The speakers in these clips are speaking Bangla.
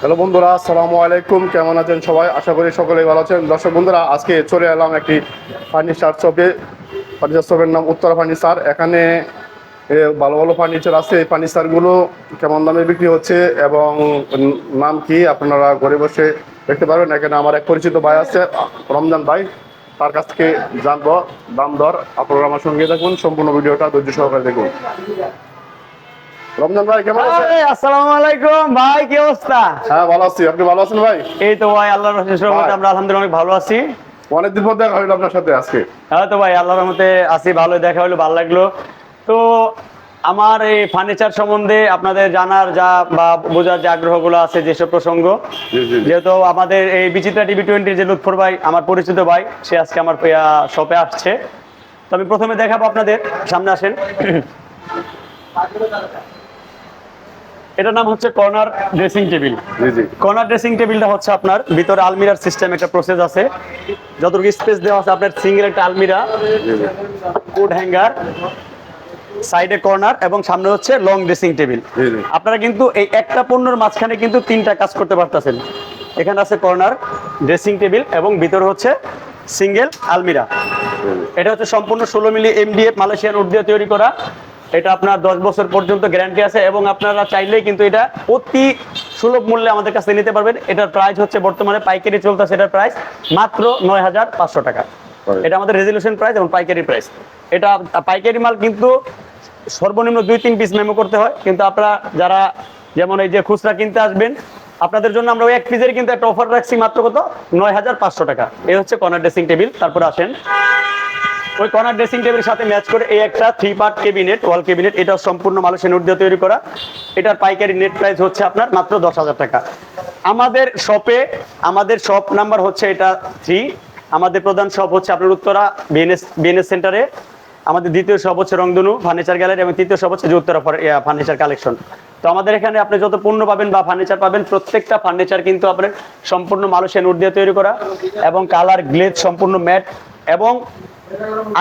হ্যালো বন্ধুরা, আসসালামু আলাইকুম। কেমন আছেন সবাই? আশা করি সকলেই ভালো আছেন। দর্শক বন্ধুরা, আজকে চলে এলাম একটি ফার্নিচার শপে। ফার্নিচার শপের নাম উত্তরা ফার্নিচার। এখানে ভালো ভালো ফার্নিচার আছে। এই ফার্নিচারগুলো কেমন দামে বিক্রি হচ্ছে এবং নাম কি আপনারা ঘরে বসে দেখতে পারবেন। এখানে আমার এক পরিচিত ভাই আছে, রমজান ভাই। তার কাছ থেকে জানব দাম দর। আপনারা আমার সঙ্গে দেখুন সম্পূর্ণ ভিডিওটা ধৈর্য সহকারে দেখুন। রমজান ভাই কেমন আছেন? আসসালামু আলাইকুম। ভাই কি অবস্থা? হ্যাঁ ভালো আছি। আপনি ভালো আছেন ভাই? এই তো ভাই আল্লাহর রহমতে আমরা আলহামদুলিল্লাহ অনেক ভালো আছি। অনেকদিন পর দেখা আপনার সাথে আজকে। হ্যাঁ তো ভাই আল্লাহর রহমতে আছি ভালো দেখা হলো ভালো লাগল। তো আমার এই ফার্নিচার সম্বন্ধে আপনাদের জানার যা বা বোঝার যে আগ্রহগুলো আছে যেসব প্রসঙ্গ। যেহেতু আমাদের এই বিচিত্রা টিভি টোয়েন্টির যে লুৎফর ভাই আমার পরিচিত ভাই সে আজকে আমার শপে আসছে। তো আমি প্রথমে দেখাবো আপনাদের সামনে আসেন। এটার নাম হচ্ছে কর্নার ড্রেসিং টেবিল। জি জি। কর্নার ড্রেসিং টেবিলটা হচ্ছে আপনার ভিতরে আলমিরার সিস্টেম একটা প্রসেস আছে। যতটুকু স্পেস দেওয়া আছে আপনার সিঙ্গেল একটা আলমিরা কোড হ্যাঙ্গার সাইডে কর্নার এবং সামনে হচ্ছে লং ড্রেসিং টেবিল আপনারা কিন্তু এই একটা পণ্যের মাঝখানে কিন্তু তিনটা কাজ করতে পারতেছেন। এখানে আছে কর্নার ড্রেসিং টেবিল এবং ভিতরে হচ্ছে সিঙ্গেল আলমিরা। এটা হচ্ছে সম্পূর্ণ ষোলো মিলি এমডিএফ মালয়েশিয়ান উড দিয়ে তৈরি করা। এটা আপনার দশ বছর পর্যন্ত গ্যারান্টি আছে এবং আপনারা চাইলেই কিন্তু এটা অতি সুলভ মূল্যে আমাদের কাছে নিতে পারবেন। এটার প্রাইস হচ্ছে বর্তমানে পাইকারি চলতেছে এটার প্রাইস মাত্র নয় হাজার পাঁচশো টাকা। এটা আমাদের রেজলিউশন প্রাইস এবং পাইকারি প্রাইস এটা পাইকারি মাল কিন্তু সর্বনিম্ন দুই তিন পিস মেমো করতে হয়। কিন্তু আপনারা যারা যেমন এই যে খুচরা কিনতে আসবেন আপনাদের জন্য আমরা ওই এক পিসের কিন্তু একটা অফার রাখছি মাত্র কত? নয় হাজার পাঁচশো টাকা। এই হচ্ছে কর্নার ড্রেসিং টেবিল তারপর আসেন। ওই কর্নার ড্রেসিং টেবিলের সাথে ম্যাচ করে এই একটা three part cabinet wall cabinet এটা সম্পূর্ণ মানুষের নোট দিয়ে তৈরি করা। এটার পাইকারি নেট প্রাইস হচ্ছে আপনার মাত্র দশ হাজার টাকা। আমাদের শপে আমাদের শপ নাম্বার হচ্ছে এটা থ্রি আমাদের প্রধান শপ হচ্ছে আপনার উত্তরা বিএনএস বিএনএস সেন্টারে আমাদের দ্বিতীয় শপ হচ্ছে রংধনু ফার্নিচার গ্যালারি এবং তৃতীয় শপ হচ্ছে যে উত্তরা ফার্নিচার কালেকশন তো আমাদের এখানে আপনি যত পণ্য পাবেন বা ফার্নিচার পাবেন, প্রত্যেকটা ফার্নিচার কিন্তু আপনার সম্পূর্ণ মানুষের নোট দিয়ে তৈরি করা। এবং কালার গ্লেজ সম্পূর্ণ ম্যাট এবং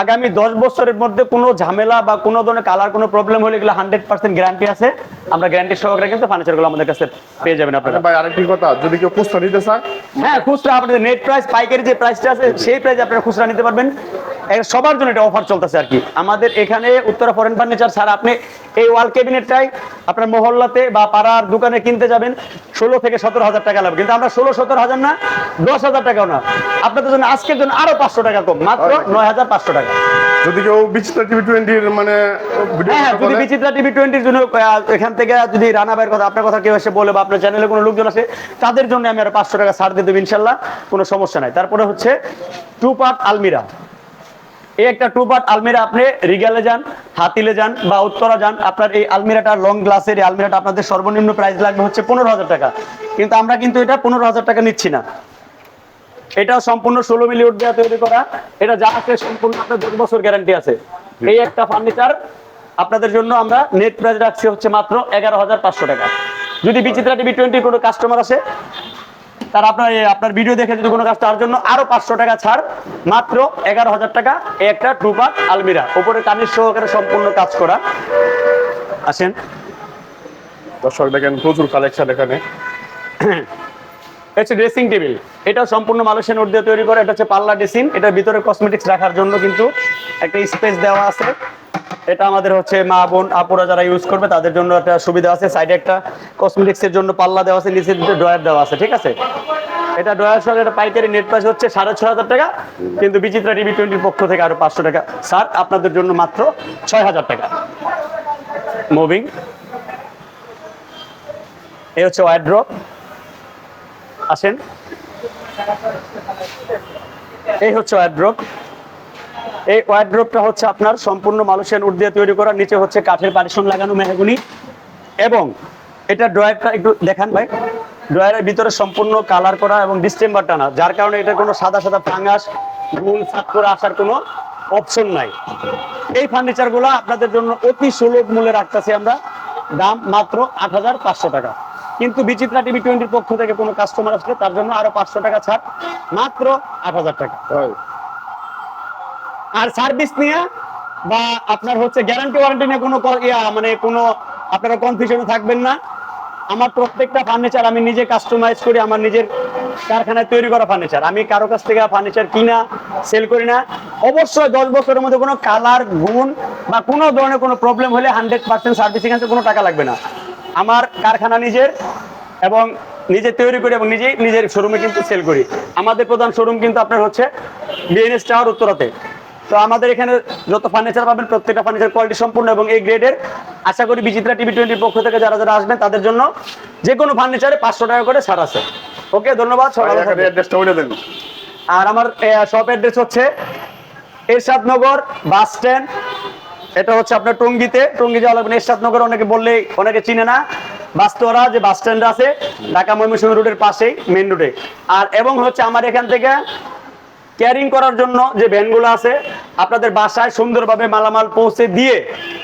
আগামী দশ বছরের মধ্যে কোনো ঝামেলা বা কোনো ধরনের কালার কোনো প্রবলেম হলে এগুলো হান্ড্রেড পার্সেন্ট গ্যারান্টি আছে। আমরা গ্যারান্টি সহকারে কিন্তু ফার্নিচারগুলো আমাদের কাছে পেয়ে যাবেন আপনারা। আচ্ছা ভাই আরেকটি কথা যদি কেউ খুচরা নিতে চান হ্যাঁ খুচরা আপনাদের নেট প্রাইস পাইকারি যে প্রাইসটা আছে সেই প্রাইস আপনারা খুচরা নিতে পারবেন। সবার জন্য এটা অফার চলতেছে আর কি। আমাদের এখানে উত্তরা ফরেন ফার্নিচার ছাড়া আপনি এই ওয়াল ক্যাবিনেটটাই আপনার মহল্লাতে বা পাড়ার দোকানে কিনতে যাবেন ষোলো থেকে সতেরো হাজার টাকা লাগবে। কিন্তু আমরা ষোলো সতেরো হাজার না দশ হাজার টাকাও না। আপনাদের জন্য আজকের জন্য আরও পাঁচশো টাকা কম মাত্র নয় হাজার পাঁচশো টাকা। যদি কেউ বিচিত্রা টিভি টোয়েন্টির মানে হ্যাঁ হ্যাঁ যদি বিচিত্রা টিভি টোয়েন্টির জন্য এখান থেকে যদি রানা ভাইয়ের কথা আপনার কথা কেউ এসে বলে বা আপনার চ্যানেলে কোনো লোকজন আসে তাদের জন্য আমি আর পাঁচশো টাকা ছাড় দিয়ে দেবো ইনশাল্লাহ। কোনো সমস্যা নাই। তারপরে হচ্ছে টু পার্ট আলমিরা এই একটা টু পার্ট আলমিরা আপনি রিগালে যান, হাতিলে যান বা উত্তরা যান, আপনার এই আলমিরাটা লং গ্লাসের এই আলমিরাটা আপনাদের সর্বনিম্ন প্রাইস লাগবে হচ্ছে পনেরো হাজার টাকা। কিন্তু আমরা কিন্তু এটা পনেরো হাজার টাকা নিচ্ছি না। এটা সম্পূর্ণ ষোলো মিলি উড দেওয়া তৈরি করা। এটা যা আছে সম্পূর্ণ আপনার দশ বছর গ্যারান্টি আছে। এই একটা ফার্নিচার আপনাদের জন্য আমরা নেট প্রাইস রাখছি হচ্ছে মাত্র এগারো হাজার পাঁচশো টাকা। যদি বিচিত্রা টিভি টোয়েন্টি কোনো কাস্টমার আসে তার আপনার আপনার ভিডিও দেখে যদি কোনো কাজ তার জন্য আরও পাঁচশো টাকা ছাড় মাত্র এগারো হাজার টাকা একটা টু পার্ট আলমিরা। উপরে কানির সহকারে সম্পূর্ণ কাজ করা। আসেন। দর্শক দেখেন প্রচুর কালেকশন এখানে। এটা হচ্ছে ড্রেসিং টেবিল এটা সম্পূর্ণ নোট দিয়ে তৈরি করে। এটা হচ্ছে পাল্লা ড্রেসিং এটার ভিতরে কসমেটিক্স রাখার জন্য কিন্তু একটা স্পেস দেওয়া আছে। এটা আমাদের হচ্ছে মা বোন, আপুরা যারা ইউজ করবে, তাদের জন্য একটা সুবিধা আছে। সাইডে একটা কসমেটিক্স এর জন্য পাল্লা দেওয়া আছে, নিচে ড্রয়ার দেওয়া আছে, ঠিক আছে? এটা ড্রয়ার সঙ্গে এটা পাইকারি নেট প্রাইস হচ্ছে সাড়ে ছয় হাজার টাকা, কিন্তু বিচিত্রা টিভি টোয়েন্টির পক্ষ থেকে আরও পাঁচশো টাকা। স্যার আপনাদের জন্য মাত্র ছয় হাজার টাকা। মুভিং এই হচ্ছে ওয়াইড্রপ আসেন। এই হচ্ছে ওয়ার্ড্রোপ এই ওয়ার্ড্রোপটা হচ্ছে আপনার সম্পূর্ণ মানুষের উড দিয়ে তৈরি করা। নিচে হচ্ছে কাঠের পারিশন লাগানো মেহগুনি। এবং এটা ড্রয়ারটা একটু দেখান ভাই। ড্রয়ারের ভিতরে সম্পূর্ণ কালার করা এবং ডিস্টেম্বার টানা। যার কারণে এটা কোনো সাদা সাদা ফাঙ্গাস গুল সাত করে আসার কোনো অপশন নাই। এই ফার্নিচারগুলো আপনাদের জন্য অতি সুলভ মূল্যে রাখতেছি আমরা। দাম মাত্র আট হাজার পাঁচশো টাকা। কিন্তু বিচিত্রা টিভি টোয়েন্টির পক্ষ থেকে কোনো কাস্টমার আসলে তার জন্য আরও পাঁচশো টাকা ছাড়। মাত্র আট হাজার টাকা। আর সার্ভিস নিয়ে বা আপনার হচ্ছে গ্যারান্টি ওয়ারেন্টি নিয়ে কোনো ইয়া মানে কোনো আপনারা কনফিউশনে থাকবেন না। আমার প্রত্যেকটা ফার্নিচার আমি নিজে কাস্টমাইজ করি, আমার নিজের কারখানায় তৈরি করা ফার্নিচার আমি কারও কাছ থেকে ফার্নিচার কিনা সেল করি না। অবশ্যই দশ বছরের মধ্যে কোনো কালার গুণ বা কোনো ধরনের কোনো প্রবলেম হলে হান্ড্রেড পার্সেন্ট সার্ভিসিং আছে কোনো টাকা লাগবে না। আমার কারখানা নিজের এবং নিজে তৈরি করি এবং নিজেই নিজের শোরুমে কিন্তু সেল করি। আমাদের প্রধান শোরুম কিন্তু আপনার হচ্ছে বিএনএস টাওয়ার উত্তরাতে। তো আমাদের এখানে যত ফার্নিচার পাবেন প্রত্যেকটা ফার্নিচার কোয়ালিটি সম্পূর্ণ এবং এই গ্রেডের আশা করি বিচিত্রা টিভি টোয়েন্টির পক্ষ থেকে যারা যারা আসবেন তাদের জন্য যে কোনো ফার্নিচারে পাঁচশো টাকা করে ছাড় আছে। ওকে ধন্যবাদ আর আমার শপ অ্যাড্রেস হচ্ছে এরশাদনগর বাস স্ট্যান্ড এটা হচ্ছে আপনার টঙ্গিতে। টঙ্গি যাওয়া লাগবে এরশাদনগর অনেকে বললে অনেকে চিনে না। বাস্তরা যে বাস স্ট্যান্ড আছে ঢাকা ময়মনসিংহ রোডের পাশেই মেন রোডে আর এবং হচ্ছে আমার এখান থেকে ক্যারিং করার জন্য যে ভ্যানগুলো আছে, আপনাদের বাসায় সুন্দরভাবে মালামাল পৌঁছে দিয়ে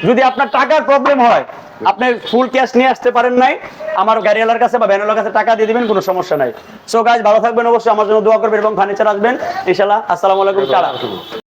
যদি আপনার টাকার প্রবলেম হয়, আপনি ফুল ক্যাশ নিয়ে আসতে পারেন নাই, আমার গাড়িওয়ালার কাছে বা ভ্যানওয়ালার কাছে টাকা দিয়ে দিবেন, কোনো সমস্যা নাই। সো গাইজ ভালো থাকবেন অবশ্যই, আমার জন্য দোয়া করবেন এবং ফার্নিচার আসবেন। ইনশাল্লাহ আসসালামু আলাইকুম